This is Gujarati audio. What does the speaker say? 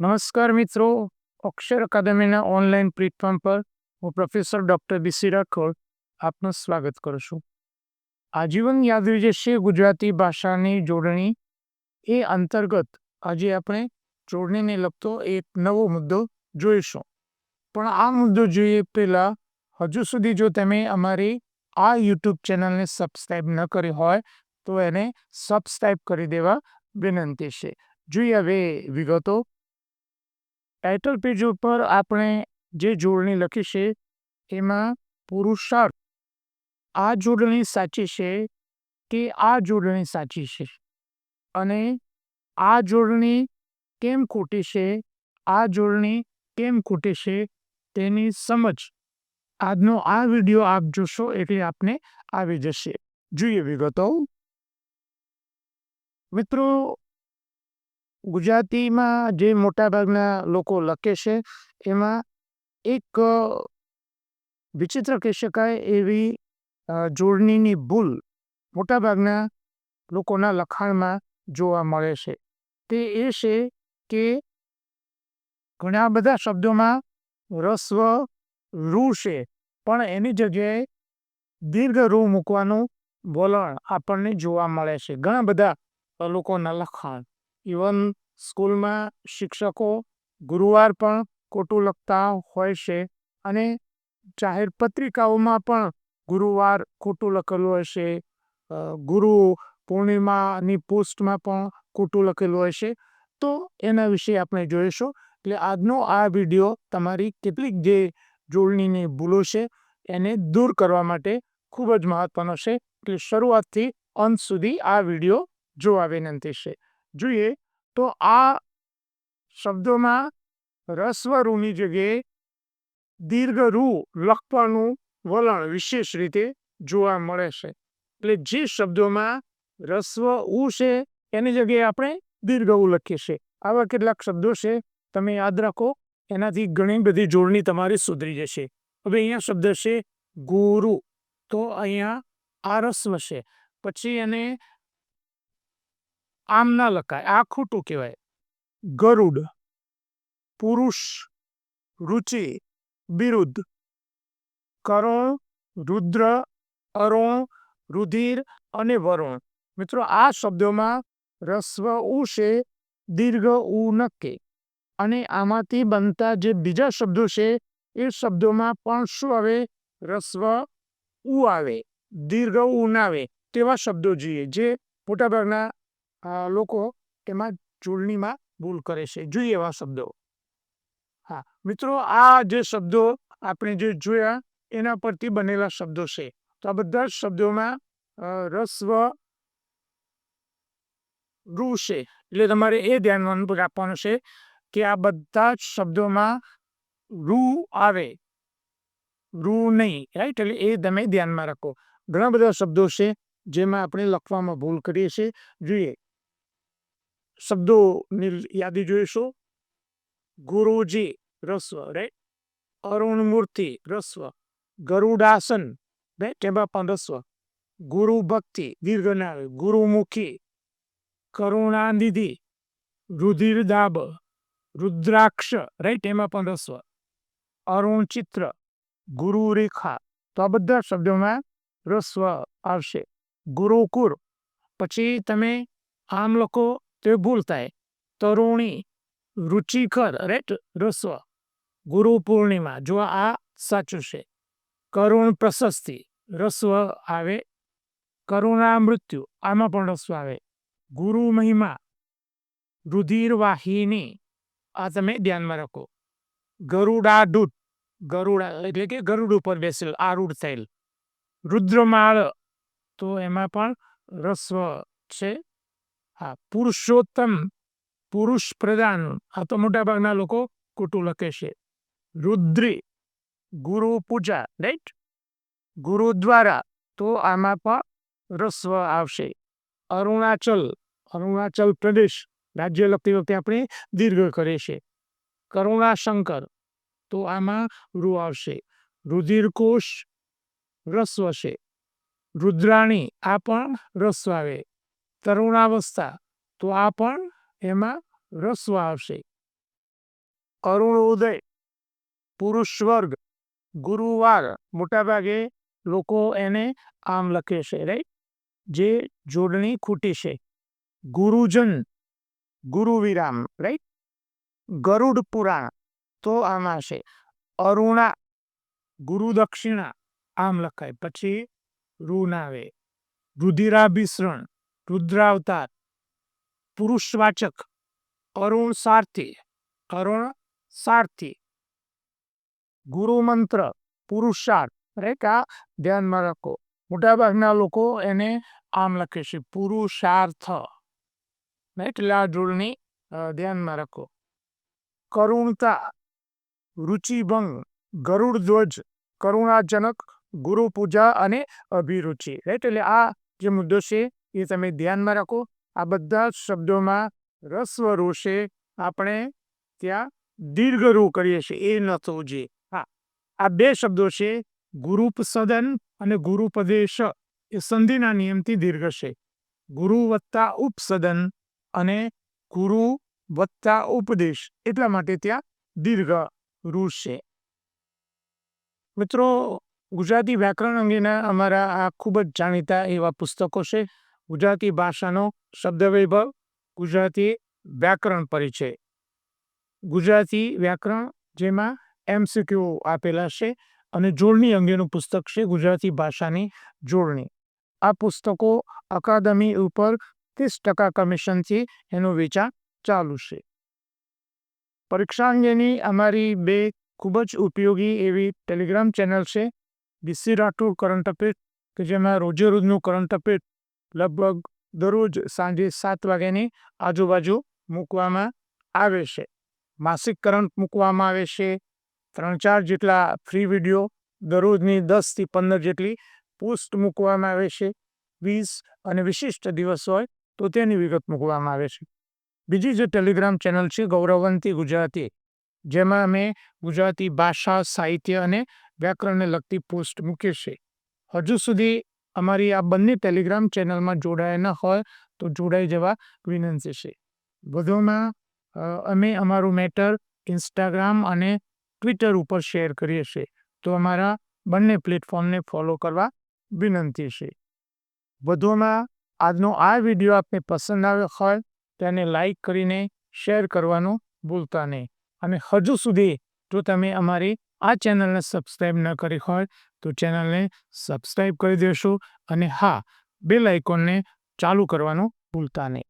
નમસ્કાર મિત્રો, અક્ષર અકાદમીના ઓનલાઈન પ્લેટફોર્મ પર હું પ્રોફેસર ડૉક્ટર બીસી રાઠોડ આપનું સ્વાગત કરું છું. આજીવન યાદ જશે ગુજરાતી ભાષાની જોડણી એ અંતર્ગત આજે આપણે જોડણીને લગતો એક નવો મુદ્દો જોઈશું. પણ આ મુદ્દો જોઈએ પહેલાં, હજુ સુધી જો તમે અમારી આ યુટ્યુબ ચેનલને સબસ્ક્રાઈબ ન કરી હોય, તો એને સબસ્ક્રાઈબ કરી દેવા વિનંતી છે. જોઈએ હવે વિગતો ટાઇટલ પેજ ઉપર આપણે જે જોડણી લખી છે, એમાં પુરુષાર્થ. આ જોડણી સાચી છે કે આ જોડણી સાચી છે? અને આ જોડણી કેમ ખોટી છે? આ જોડણી કેમ ખોટી છે? તેની સમજ. આજનો આ વીડિયો આપ જોશો એટલે આપને આવી જશે. જોઈએ વિગતો. મિત્રો ગુજરાતીમાં જે મોટાભાગના લોકો લખે છે, એમાં એક વિચિત્ર કહી શકાય એવી જોડણીની ભૂલ મોટાભાગના લોકોના લખાણમાં જોવા મળે છે. તે એ છે કે ઘણા બધા શબ્દોમાં રસ્વ, રૂ છે, પણ એની જગ્યાએ દીર્ઘ રૂ મૂકવાનું વલણ આપણને જોવા મળે છે, ઘણા બધા લોકોના લખાણ. ઇવન સ્કૂલમાં શિક્ષકો ગુરુવાર પણ ખોટું લખતા હોય છે અને જાહેર પત્રિકાઓમાં પણ ગુરુવાર ખોટું લખેલું છે. ગુરુ પૂર્ણિમાની પોસ્ટમાં પણ ખોટું લખેલું છે. તો એના વિશે આપણે જોઈશું. એટલે આજનો આ વીડિયો તમારી કેટલીક જે જોડણીની ભૂલો છે એને દૂર કરવા માટે ખૂબ જ મહત્વનો છે. એટલે શરૂઆતથી અંત સુધી આ વીડિયો જોવા વિનંતી છે. જોઈએ તો આ શબ્દોમાં રસ્વ રૂની જગ્યાએ દીર્ઘ રૂ લખવાનું વલણ વિશેષ રીતે જોવા મળે છે. એટલે જે શબ્દોમાં રસ્વ ઉ છે, એની જગ્યાએ આપણે દીર્ઘ ઉ લખીએ છીએ. આવા કેટલાક શબ્દો છે, તમે યાદ રાખો, એનાથી ઘણી બધી જોડણી તમારી સુધરી જશે. હવે અહીંયા શબ્દ છે ગુરુ, તો અહીંયા આ રસ્વ છે. પછી એને આમ ના લખાય, આ ખોટું કહેવાય. ગરુડ, પુરુષ, રુચિ બિરુદ્ધ કરુણ, રુદ્ર, અરુણ, રુધિર અને વરુણ. મિત્રો, આ શબ્દોમાં રસ્વ ઉ છે, દીર્ઘ ઉ નક્કી. અને આમાંથી બનતા જે બીજા શબ્દો છે, એ શબ્દોમાં પણ શું આવે? રસ્વ ઉ આવે, દીર્ઘ ઉ ના આવે, તેવા શબ્દો જોઈએ, જે મોટાભાગના લોકો એમાં જોડણીમાં ભૂલ કરે છે. જોઈએ એવા શબ્દો. હા, મિત્રો, આ જે શબ્દો આપણે જે જોયા, એના પરથી બનેલા શબ્દો છે. તો આ બધા જ શબ્દોમાં રસ્વ રૂ છે. એટલે તમારે એ ધ્યાન રાખવાનું છે કે આ બધા જ શબ્દોમાં રૂ આવે. રૂ નહીં, રાઈટ? એટલે એ તમે ધ્યાનમાં રાખો. ઘણા બધા શબ્દો છે જેમાં આપણે લખવામાં ભૂલ કરીએ છીએ. જોઈએ. શબ્દોની યાદી જોઈશું. ગુરુજી રસ્વ રાઈટ અરુણ મૂર્તિ રસ્વ, ગરુડાસન રાઈટ તેમાં પણ રસ્વ. ગુરુ ભક્તિ દીર્ઘનાય ગુરુમુખી, કરુણાનિધિ, રુધિરદાબ, રુદ્રાક્ષ રાઈટ એમાં પણ રસ્વ. અરુણ ચિત્ર ગુરુ રેખા તો આ બધા શબ્દોમાં રસ્વ આવશે. ગુરુકુર પછી તમે આમ લખો. તે ભૂલ થાય. તરુણી રુચિકર રેટ રસ્વ, ગુરુ પૂર્ણિમા. જો આ સાચું છે. કરુણ પ્રશસ્તિ, રસ્વ આવે. કરુણા મૃત્યુ, આમાં પણ રસ્વ આવે. ગુરુ મહિમા રુધિર વાહિની આ તમે ધ્યાનમાં રાખો. ગરુડા ગરુડાદૂત, ગરુડા, એટલે કે ગરુડ ઉપર બેસેલ, આરૂઢ થયેલ. રુદ્રમાળ, તો એમાં પણ રસ્વ છે. હા, પુરુષોત્તમ પુરુષ પ્રધાન આ તો મોટાભાગના લોકો ખોટું લખે છે. રુદ્રી, ગુરુ પૂજા રાઈટ ગુરુદ્વારા તો આમાં પણ રસ્વ આવશે. અરુણાચલ અરુણાચલ પ્રદેશ, રાજ્ય લખતી વખતે આપણે દીર્ઘ કરે છે કરુણાશંકર, તો આમાં રૂ આવશે. રુધિરકોશ રસ્વ છે. રુદ્રાણી, આ પણ રસ્વ આવે. તરુણાવસ્થા, તો આ પણ એમાં રસ્વ આવશે. અરુણોદય પુરુષ વર્ગ ગુરુવાર, મોટાભાગે લોકો એને આમ લખે છે રાઈટ જે જોડણી ખૂટી છે. ગુરુજન ગુરુ વિરામ રાઈટ ગરુડ પુરાણ, તો આમાં છે. અરુણા ગુરુ દક્ષિણા આમ લખાય. પછી રૂનાવે રુધિરાભિસરણ રુદ્રાવતાર પુરુષવાચક અરુણ સારથી અરુણ સારથી. ગુરુ મંત્ર, પુરુષાર્થ રાઈટ આ ધ્યાનમાં રાખો. મોટાભાગના લોકો એને આમ લખે છે, પુરુષાર્થ. એટલે આ જોડણી ધ્યાનમાં રાખો. કરુણતા, રુચિભંગ, ગરુડધ્વજ, કરુણાજનક ગુરુ પૂજા અને અભિરુચિ. રાઈટ? એટલે આ જે મુદ્દો છે એ તમે ધ્યાનમાં રાખો. આ બધા જ શબ્દોમાં રસ્વ રોષે આપણે ત્યાં દીર્ઘરૂ કરીએ છીએ. એ ન થવું હા. આ બે શબ્દો છે, ગુરુપસદન અને ગુરુપદેશ. એ સંધિના નિયમથી દીર્ઘ છે. ગુરુ વત્તા ઉપસદન અને ગુરુ વત્તા ઉપદેશ એટલા માટે ત્યાં દીર્ઘ રૂ છે. મિત્રો, ગુજરાતી વ્યાકરણ અંગેના અમારા આ ખૂબ જ જાણીતા એવા પુસ્તકો છે. ગુજરાતી ભાષાનો શબ્દ વૈભવ ગુજરાતી વ્યાકરણ પરિચય ગુજરાતી વ્યાકરણ જેમાં એમસીક્યુ આપેલા છે અને જોડણી અંગેનું પુસ્તક છે ગુજરાતી ભાષાની જોડણી. આ પુસ્તકો અકાદમી ઉપર ત્રીસ ટકા કમિશનથી એનું વેચાણ ચાલુ છે. પરીક્ષા અંગેની અમારી બે ખૂબ જ ઉપયોગી એવી ટેલિગ્રામ ચેનલ છે, બીસી રાઠોડ કરંટ અફેર કે જેમાં રોજે રોજનું કરંટ અફેર લગભગ દરરોજ સાંજે સાત વાગ્યાની આજુબાજુ મૂકવામાં આવે છે. માસિક કરંટ મૂકવામાં આવે છે. ત્રણ ચાર જેટલા ફ્રી વીડિયો દરરોજની દસથી પંદર જેટલી પોસ્ટ મૂકવામાં આવે છે. વીસ અને વિશિષ્ટ દિવસ હોય તો તેની વિગત મૂકવામાં આવે છે. બીજી જે ટેલિગ્રામ ચેનલ છે ગૌરવંતી ગુજરાતી, જેમાં અમે ગુજરાતી ભાષા, સાહિત્ય અને વ્યાકરણને લગતી પોસ્ટ મૂકીએ છીએ. હજુ સુધી અમારી આ બંને ટેલિગ્રામ ચેનલમાં જોડાયા ન હોય તો જોડાઈ જવા વિનંતી છે. વધુમાં અમે અમારું મેટર ઇન્સ્ટાગ્રામ અને ટ્વિટર ઉપર શેર કરીએ છીએ. તો અમારા બંને પ્લેટફોર્મને ફોલો કરવા વિનંતી છે. વધુમાં, આજનો આ વીડિયો આપને પસંદ આવ્યો હોય તેને લાઈક કરીને શેર કરવાનું ભૂલતા નહીં. અને હજુ સુધી જો તમે અમારી આ ચેનલને સબસ્ક્રાઈબ ન કરી હોય તો ચેનલને સબસ્ક્રાઈબ કરી દેશો અને હા, બેલ આઇકોનને ચાલુ કરવાનું ભૂલતા નહીં.